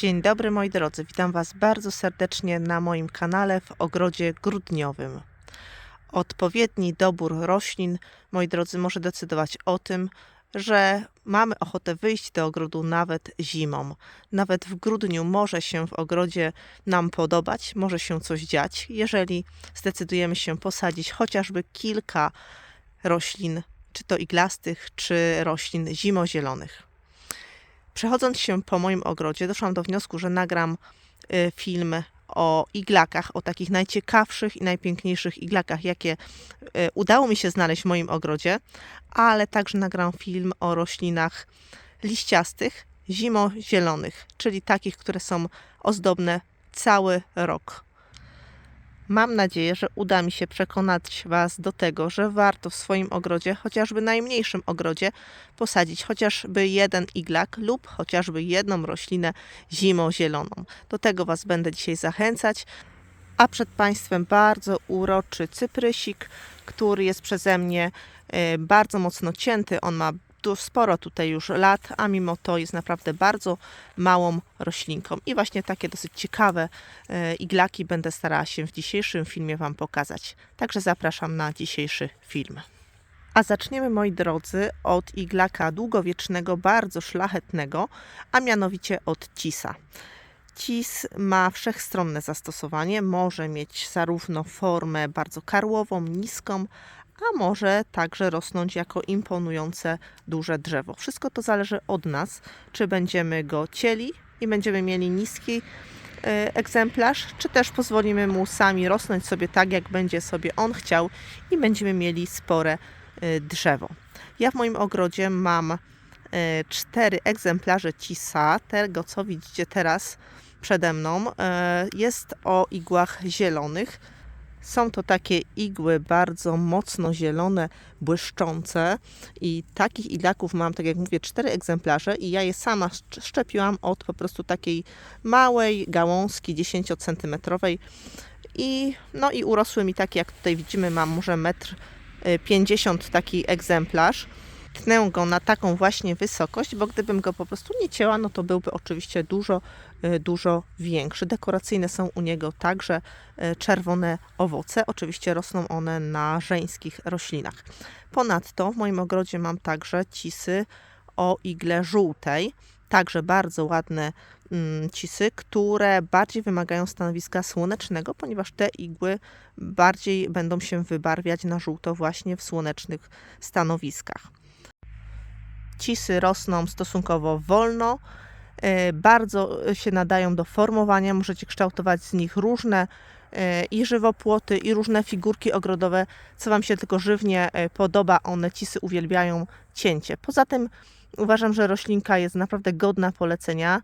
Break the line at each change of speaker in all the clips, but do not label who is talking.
Dzień dobry moi drodzy, witam Was bardzo serdecznie na moim kanale w ogrodzie grudniowym. Odpowiedni dobór roślin, moi drodzy, może decydować o tym, że mamy ochotę wyjść do ogrodu nawet zimą. Nawet w grudniu może się w ogrodzie nam podobać, może się coś dziać, jeżeli zdecydujemy się posadzić chociażby kilka roślin, czy to iglastych, czy roślin zimozielonych. Przechodząc się po moim ogrodzie, doszłam do wniosku, że nagram y, film o iglakach, o takich najciekawszych i najpiękniejszych iglakach, jakie y, udało mi się znaleźć w moim ogrodzie, ale także nagram film o roślinach liściastych, zimozielonych, czyli takich, które są ozdobne cały rok. Mam nadzieję, że uda mi się przekonać Was do tego, że warto w swoim ogrodzie, chociażby najmniejszym ogrodzie, posadzić chociażby jeden iglak lub chociażby jedną roślinę zimozieloną. Do tego Was będę dzisiaj zachęcać. A przed Państwem bardzo uroczy cyprysik, który jest przeze mnie e, bardzo mocno cięty. On ma tu sporo tutaj już lat, a mimo to jest naprawdę bardzo małą roślinką. I właśnie takie dosyć ciekawe e, iglaki będę starała się w dzisiejszym filmie Wam pokazać. Także zapraszam na dzisiejszy film. A zaczniemy, moi drodzy, od iglaka długowiecznego, bardzo szlachetnego, a mianowicie od cisa. Cis ma wszechstronne zastosowanie, może mieć zarówno formę bardzo karłową, niską, a może także rosnąć jako imponujące duże drzewo. Wszystko to zależy od nas, czy będziemy go cieli i będziemy mieli niski e, egzemplarz, czy też pozwolimy mu sami rosnąć sobie tak, jak będzie sobie on chciał i będziemy mieli spore e, drzewo. Ja w moim ogrodzie mam e, cztery egzemplarze cisa, tego co widzicie teraz przede mną. Jest o igłach zielonych są to takie igły bardzo mocno zielone, błyszczące i takich iglaków mam, tak jak mówię, cztery egzemplarze i ja je sama szczepiłam od po prostu takiej małej gałązki 10 centymetrowej i no i urosły mi takie, jak tutaj widzimy, mam może metr 50 y, taki egzemplarz tnę go na taką właśnie wysokość, bo gdybym go po prostu nie cięła, no to byłby oczywiście dużo, y, dużo większy. Dekoracyjne są u niego także y, czerwone owoce. Oczywiście rosną one na żeńskich roślinach. Ponadto w moim ogrodzie mam także cisy o igle żółtej. Także bardzo ładne mm, cisy, które bardziej wymagają stanowiska słonecznego, ponieważ te igły bardziej będą się wybarwiać na żółto właśnie w słonecznych stanowiskach cisy rosną stosunkowo wolno, e, bardzo się nadają do formowania, możecie kształtować z nich różne e, i żywopłoty, i różne figurki ogrodowe, co Wam się tylko żywnie e, podoba. One cisy uwielbiają cięcie. Poza tym uważam, że roślinka jest naprawdę godna polecenia.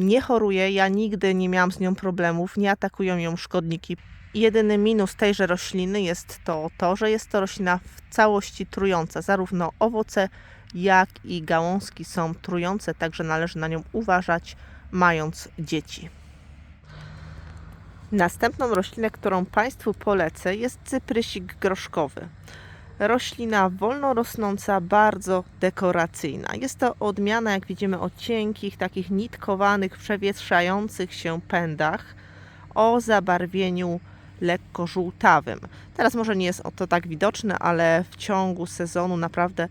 Nie choruje, ja nigdy nie miałam z nią problemów, nie atakują ją szkodniki. Jedyny minus tejże rośliny jest to, to, że jest to roślina w całości trująca, zarówno owoce, jak i gałązki są trujące, także należy na nią uważać, mając dzieci. Następną roślinę, którą Państwu polecę, jest cyprysik groszkowy. Roślina wolno rosnąca, bardzo dekoracyjna. Jest to odmiana, jak widzimy, o cienkich, takich nitkowanych, przewietrzających się pędach o zabarwieniu lekko żółtawym. Teraz może nie jest to tak widoczne, ale w ciągu sezonu naprawdę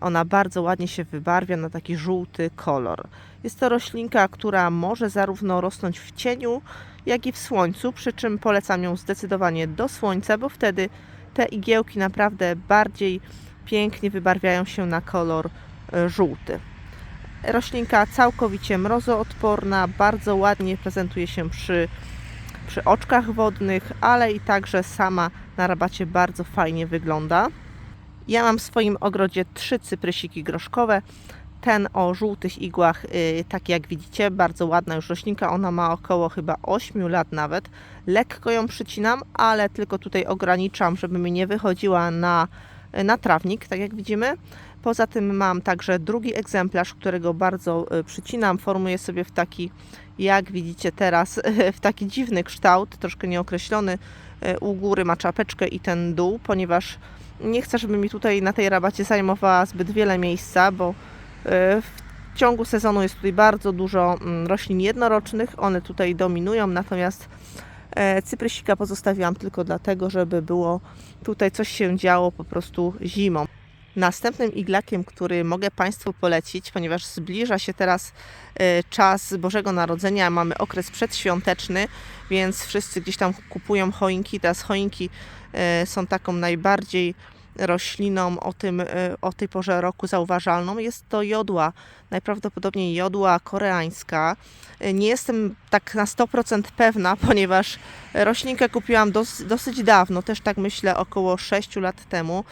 ona bardzo ładnie się wybarwia na taki żółty kolor. Jest to roślinka, która może zarówno rosnąć w cieniu, jak i w słońcu, przy czym polecam ją zdecydowanie do słońca, bo wtedy te igiełki naprawdę bardziej pięknie wybarwiają się na kolor e, żółty. Roślinka całkowicie mrozoodporna, bardzo ładnie prezentuje się przy, przy oczkach wodnych, ale i także sama na rabacie bardzo fajnie wygląda. Ja mam w swoim ogrodzie trzy cyprysiki groszkowe. Ten o żółtych igłach, yy, tak jak widzicie, bardzo ładna już roślinka. Ona ma około chyba 8 lat nawet. Lekko ją przycinam, ale tylko tutaj ograniczam, żeby mi nie wychodziła na, na trawnik, tak jak widzimy. Poza tym mam także drugi egzemplarz, którego bardzo y, przycinam. Formuję sobie w taki, jak widzicie teraz, w taki dziwny kształt, troszkę nieokreślony. Y, u góry ma czapeczkę i ten dół, ponieważ nie chcę, żeby mi tutaj na tej rabacie zajmowała zbyt wiele miejsca, bo e, W ciągu sezonu jest tutaj bardzo dużo mm, roślin jednorocznych, one tutaj dominują, natomiast e, cyprysika pozostawiłam tylko dlatego, żeby było tutaj coś się działo po prostu zimą. Następnym iglakiem, który mogę Państwu polecić, ponieważ zbliża się teraz e, czas Bożego Narodzenia, mamy okres przedświąteczny, więc wszyscy gdzieś tam kupują choinki. Teraz choinki e, są taką najbardziej rośliną o, tym, e, o tej porze roku zauważalną. Jest to jodła, najprawdopodobniej jodła koreańska. Nie jestem tak na 100% pewna, ponieważ roślinkę kupiłam dos, dosyć dawno, też tak myślę około 6 lat temu.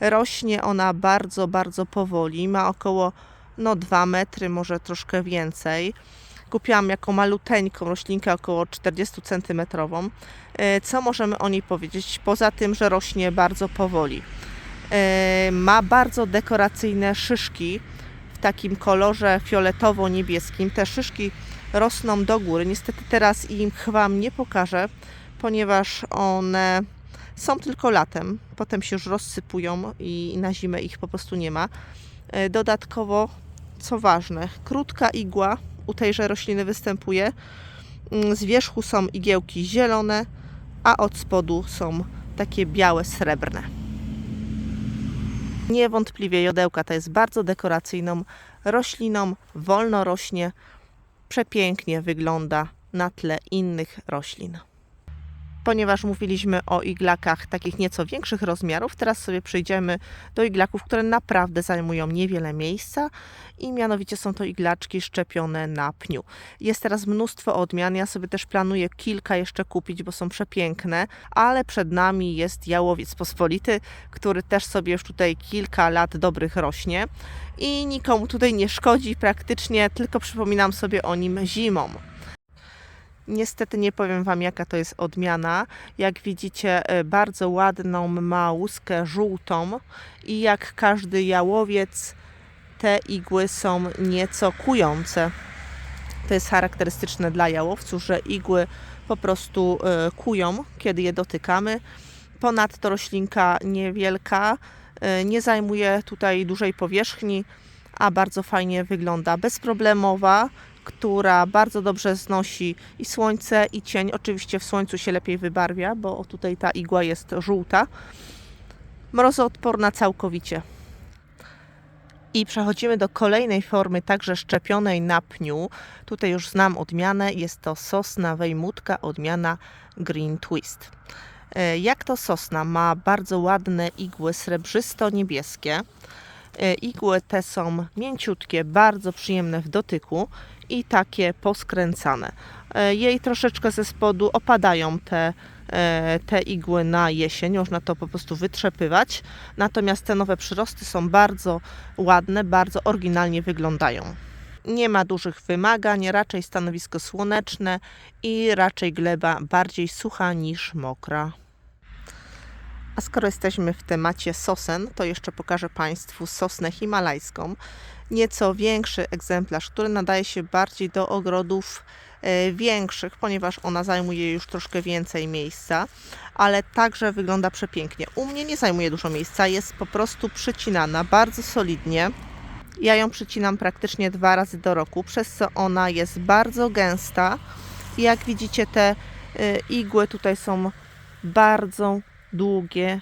Rośnie ona bardzo, bardzo powoli, ma około no 2 metry, może troszkę więcej. Kupiłam jako maluteńką roślinkę około 40 cm. Co możemy o niej powiedzieć? Poza tym, że rośnie bardzo powoli. E, Ma bardzo dekoracyjne szyszki w takim kolorze fioletowo-niebieskim. Te szyszki rosną do góry. Niestety teraz im Wam nie pokażę, ponieważ one są tylko latem. Potem się już rozsypują i na zimę ich po prostu nie ma. E, Dodatkowo, co ważne, krótka igła u tejże rośliny występuje. Mm, Z wierzchu są igiełki zielone, a od spodu są takie białe, srebrne. Niewątpliwie jodełka to jest bardzo dekoracyjną rośliną, wolno rośnie, przepięknie wygląda na tle innych roślin. Ponieważ mówiliśmy o iglakach takich nieco większych rozmiarów, teraz sobie przejdziemy do iglaków, które naprawdę zajmują niewiele miejsca i mianowicie są to iglaczki szczepione na pniu. Jest teraz mnóstwo odmian, ja sobie też planuję kilka jeszcze kupić, bo są przepiękne, ale przed nami jest jałowiec pospolity, który też sobie już tutaj kilka lat dobrych rośnie i nikomu tutaj nie szkodzi praktycznie, tylko przypominam sobie o nim zimą. Niestety nie powiem Wam, jaka to jest odmiana. Jak widzicie, e, bardzo ładną ma łuskę żółtą i jak każdy jałowiec, te igły są nieco kujące. To jest charakterystyczne dla jałowców, że igły po prostu e, kują, kiedy je dotykamy. Ponadto roślinka niewielka, e, nie zajmuje tutaj dużej powierzchni, a bardzo fajnie wygląda. Bezproblemowa, która bardzo dobrze znosi i słońce, i cień. Oczywiście w słońcu się lepiej wybarwia, bo tutaj ta igła jest żółta. Mrozoodporna całkowicie. I przechodzimy do kolejnej formy, także szczepionej na pniu. Tutaj już znam odmianę. Jest to sosna wejmutka, odmiana Green Twist. E, Jak to sosna? Ma bardzo ładne igły srebrzysto-niebieskie. E, Igły te są mięciutkie, bardzo przyjemne w dotyku i takie poskręcane. E, Jej troszeczkę ze spodu opadają te, e, te igły na jesień, można to po prostu wytrzepywać. Natomiast te nowe przyrosty są bardzo ładne, bardzo oryginalnie wyglądają. Nie ma dużych wymagań, raczej stanowisko słoneczne i raczej gleba bardziej sucha niż mokra. A skoro jesteśmy w temacie sosen, to jeszcze pokażę Państwu sosnę himalajską. Nieco większy egzemplarz, który nadaje się bardziej do ogrodów e, większych, ponieważ ona zajmuje już troszkę więcej miejsca, ale także wygląda przepięknie. U mnie nie zajmuje dużo miejsca, jest po prostu przycinana bardzo solidnie. Ja ją przycinam praktycznie dwa razy do roku, przez co ona jest bardzo gęsta. Jak widzicie, te e, igły tutaj są bardzo długie,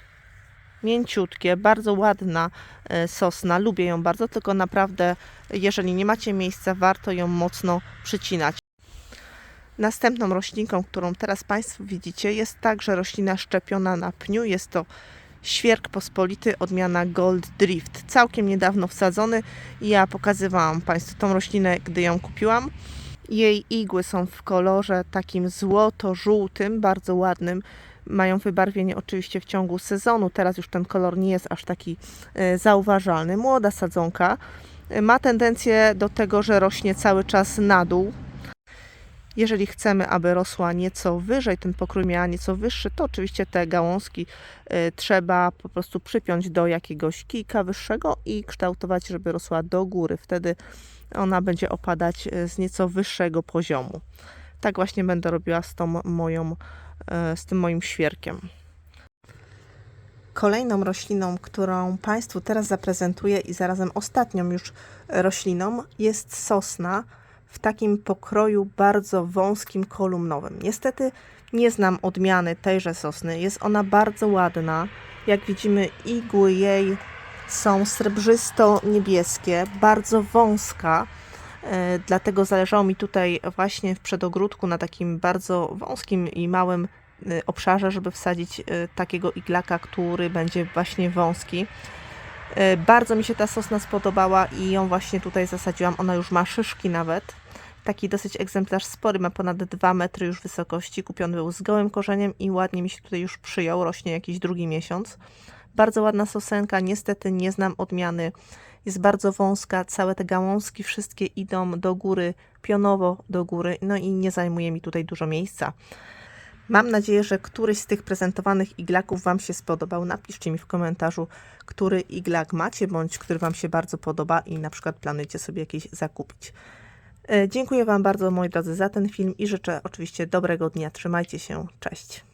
mięciutkie, bardzo ładna e, sosna. Lubię ją bardzo, tylko naprawdę, jeżeli nie macie miejsca, warto ją mocno przycinać. Następną roślinką, którą teraz Państwo widzicie, jest także roślina szczepiona na pniu. Jest to świerk pospolity, odmiana Gold Drift. Całkiem niedawno wsadzony. Ja pokazywałam Państwu tą roślinę, gdy ją kupiłam. Jej igły są w kolorze takim złoto-żółtym, bardzo ładnym. Mają wybarwienie oczywiście w ciągu sezonu. Teraz już ten kolor nie jest aż taki e, zauważalny. Młoda sadzonka e, ma tendencję do tego, że rośnie cały czas na dół. Jeżeli chcemy, aby rosła nieco wyżej, ten pokrój miała nieco wyższy, to oczywiście te gałązki e, trzeba po prostu przypiąć do jakiegoś kijka wyższego i kształtować, żeby rosła do góry. Wtedy ona będzie opadać z nieco wyższego poziomu. Tak właśnie będę robiła z tą moją, z tym moim świerkiem. Kolejną rośliną, którą Państwu teraz zaprezentuję i zarazem ostatnią już rośliną jest sosna w takim pokroju bardzo wąskim, kolumnowym. Niestety nie znam odmiany tejże sosny. Jest ona bardzo ładna. Jak widzimy, igły jej są srebrzysto-niebieskie, bardzo wąska. E, Dlatego zależało mi tutaj właśnie w przedogródku na takim bardzo wąskim i małym e, obszarze, żeby wsadzić e, takiego iglaka, który będzie właśnie wąski. Bardzo mi się ta sosna spodobała i ją właśnie tutaj zasadziłam. Ona już ma szyszki nawet. Taki dosyć egzemplarz spory, ma ponad 2 metry już wysokości. Kupiony był z gołym korzeniem i ładnie mi się tutaj już przyjął. Rośnie jakiś drugi miesiąc. Bardzo ładna sosenka, niestety nie znam odmiany. Jest bardzo wąska, całe te gałązki wszystkie idą do góry, pionowo do góry, no i nie zajmuje mi tutaj dużo miejsca. Mam nadzieję, że któryś z tych prezentowanych iglaków Wam się spodobał. Napiszcie mi w komentarzu, który iglak macie, bądź który Wam się bardzo podoba i na przykład planujecie sobie jakiś zakupić. E, Dziękuję Wam bardzo, moi drodzy, za ten film i życzę oczywiście dobrego dnia. Trzymajcie się. Cześć.